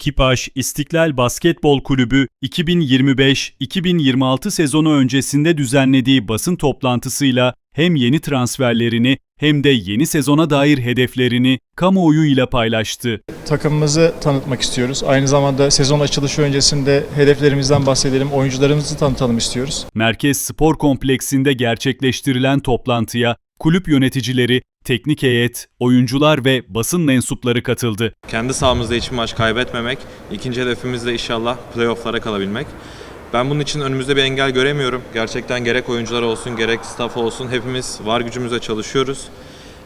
Kipaş İstiklal Basketbol Kulübü 2025-2026 sezonu öncesinde düzenlediği basın toplantısıyla hem yeni transferlerini hem de yeni sezona dair hedeflerini kamuoyuyla paylaştı. takımımızı tanıtmak istiyoruz. Aynı zamanda sezon açılışı öncesinde hedeflerimizden bahsedelim, oyuncularımızı tanıtalım istiyoruz. Merkez Spor Kompleksinde gerçekleştirilen toplantıya kulüp yöneticileri, teknik heyet, oyuncular ve basın mensupları katıldı. Kendi sahamızda hiçbir maç kaybetmemek. İkinci hedefimiz de inşallah playofflara kalabilmek. Ben bunun için önümüzde bir engel göremiyorum. Gerçekten gerek oyuncular olsun gerek staff olsun hepimiz var gücümüzle çalışıyoruz.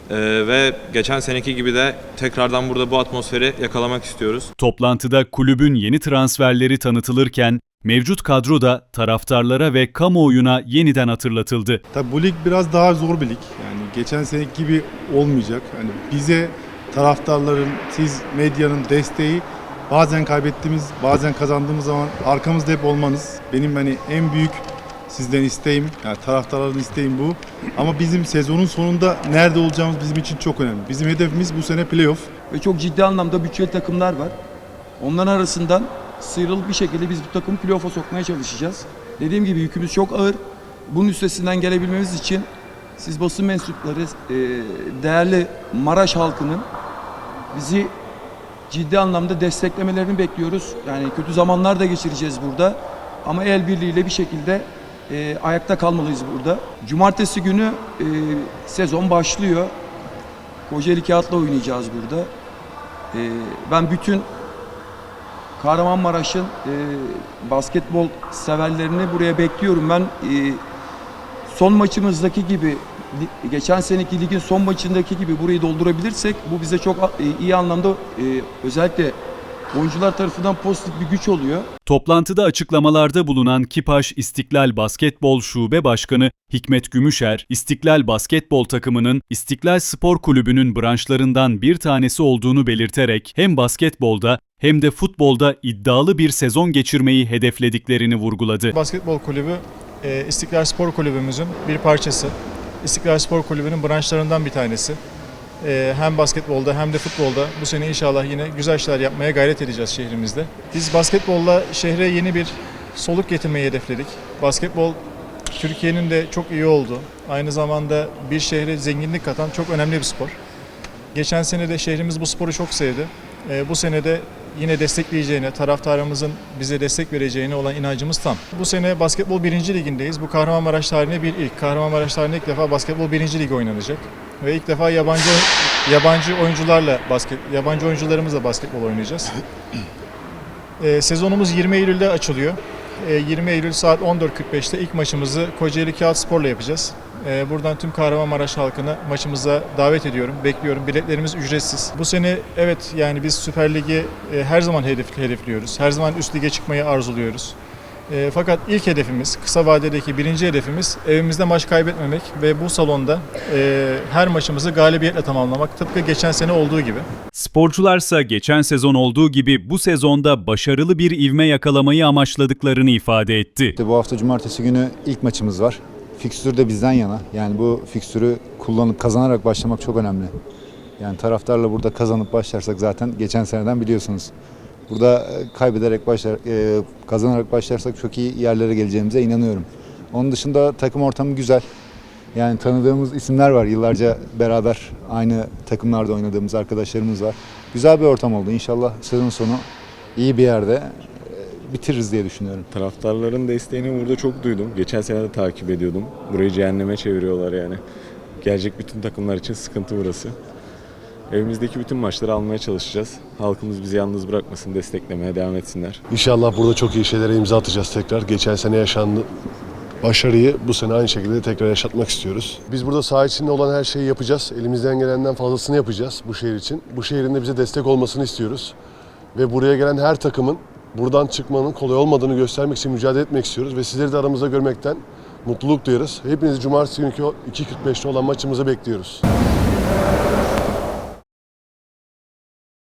Ee, ve geçen seneki gibi de tekrardan burada bu atmosferi yakalamak istiyoruz. Toplantıda kulübün yeni transferleri tanıtılırken mevcut kadro da taraftarlara ve kamuoyuna yeniden hatırlatıldı. Tabii bu lig biraz daha zor bir lig. Yani geçen seneki gibi olmayacak. Hani bize taraftarların, siz medyanın desteği bazen kaybettiğimiz, bazen kazandığımız zaman arkamızda hep olmanız. Benim hani en büyük sizden isteğim, yani taraftarların isteğim bu. Ama bizim sezonun sonunda nerede olacağımız bizim için çok önemli. Bizim hedefimiz bu sene playoff. ve çok ciddi anlamda bütçeli takımlar var. Onların arasından sıyrılıp bir şekilde biz bu takımı playoff'a sokmaya çalışacağız. Dediğim gibi yükümüz çok ağır. Bunun üstesinden gelebilmemiz için siz basın mensupları, e, değerli Maraş halkının bizi ciddi anlamda desteklemelerini bekliyoruz. Yani kötü zamanlar da geçireceğiz burada. Ama el birliğiyle bir şekilde e, ayakta kalmalıyız burada. Cumartesi günü e, sezon başlıyor. Kocaeli Kağıt'la oynayacağız burada. Ee, ben bütün Kahramanmaraş'ın e, basketbol severlerini buraya bekliyorum. Ben e, son maçımızdaki gibi, geçen seneki ligin son maçındaki gibi burayı doldurabilirsek bu bize çok e, iyi anlamda e, özellikle oyuncular tarafından pozitif bir güç oluyor. Toplantıda açıklamalarda bulunan Kipaş İstiklal Basketbol Şube Başkanı Hikmet Gümüşer, İstiklal Basketbol takımının İstiklal Spor Kulübü'nün branşlarından bir tanesi olduğunu belirterek hem basketbolda hem de futbolda iddialı bir sezon geçirmeyi hedeflediklerini vurguladı. Basketbol Kulübü e, İstiklal Spor Kulübümüzün bir parçası. İstiklal Spor Kulübü'nün branşlarından bir tanesi. E, Hem basketbolda hem de futbolda bu sene inşallah yine güzel şeyler yapmaya gayret edeceğiz şehrimizde. Biz basketbolla şehre yeni bir soluk getirmeyi hedefledik. Basketbol Türkiye'nin de çok iyi oldu. Aynı zamanda bir şehre zenginlik katan çok önemli bir spor. Geçen sene de şehrimiz bu sporu çok sevdi. Ee, bu sene de yine destekleyeceğine, taraftarımızın bize destek vereceğine olan inancımız tam. Bu sene basketbol 1. ligindeyiz. Bu Kahramanmaraş tarihine bir ilk. Kahramanmaraş tarihinde ilk defa basketbol 1. lig oynanacak. Ve ilk defa yabancı yabancı oyuncularla basket yabancı oyuncularımızla basketbol oynayacağız. Ee, sezonumuz 20 Eylül'de açılıyor. Ee, 20 Eylül saat 14.45'te ilk maçımızı Kocaeli Kağıt Spor'la yapacağız. Ee, buradan tüm Kahramanmaraş halkını maçımıza davet ediyorum, bekliyorum. Biletlerimiz ücretsiz. Bu sene evet yani biz Süper Lig'i e, her zaman hedef, hedefliyoruz. Her zaman üst lige çıkmayı arzuluyoruz. E, fakat ilk hedefimiz, kısa vadedeki birinci hedefimiz evimizde maç kaybetmemek ve bu salonda e, her maçımızı galibiyetle tamamlamak. Tıpkı geçen sene olduğu gibi. Sporcularsa geçen sezon olduğu gibi bu sezonda başarılı bir ivme yakalamayı amaçladıklarını ifade etti. İşte bu hafta cumartesi günü ilk maçımız var. Fikstür de bizden yana. Yani bu fikstürü kullanıp kazanarak başlamak çok önemli. Yani taraftarla burada kazanıp başlarsak zaten geçen seneden biliyorsunuz. Burada e, kaybederek başlar, e, kazanarak başlarsak çok iyi yerlere geleceğimize inanıyorum. Onun dışında takım ortamı güzel. Yani tanıdığımız isimler var. Yıllarca beraber aynı takımlarda oynadığımız arkadaşlarımız var. Güzel bir ortam oldu. İnşallah sezon sonu iyi bir yerde e, bitiririz diye düşünüyorum. Taraftarların desteğini burada çok duydum. Geçen sene de takip ediyordum. Burayı cehenneme çeviriyorlar yani. Gelecek bütün takımlar için sıkıntı burası. Evimizdeki bütün maçları almaya çalışacağız. Halkımız bizi yalnız bırakmasın, desteklemeye devam etsinler. İnşallah burada çok iyi şeylere imza atacağız tekrar. Geçen sene yaşandı başarıyı bu sene aynı şekilde tekrar yaşatmak istiyoruz. Biz burada saha içinde olan her şeyi yapacağız. Elimizden gelenden fazlasını yapacağız bu şehir için. Bu şehrin de bize destek olmasını istiyoruz. Ve buraya gelen her takımın buradan çıkmanın kolay olmadığını göstermek için mücadele etmek istiyoruz. Ve sizleri de aramızda görmekten mutluluk duyarız. Hepinizi cumartesi günkü o 2.45'te olan maçımıza bekliyoruz.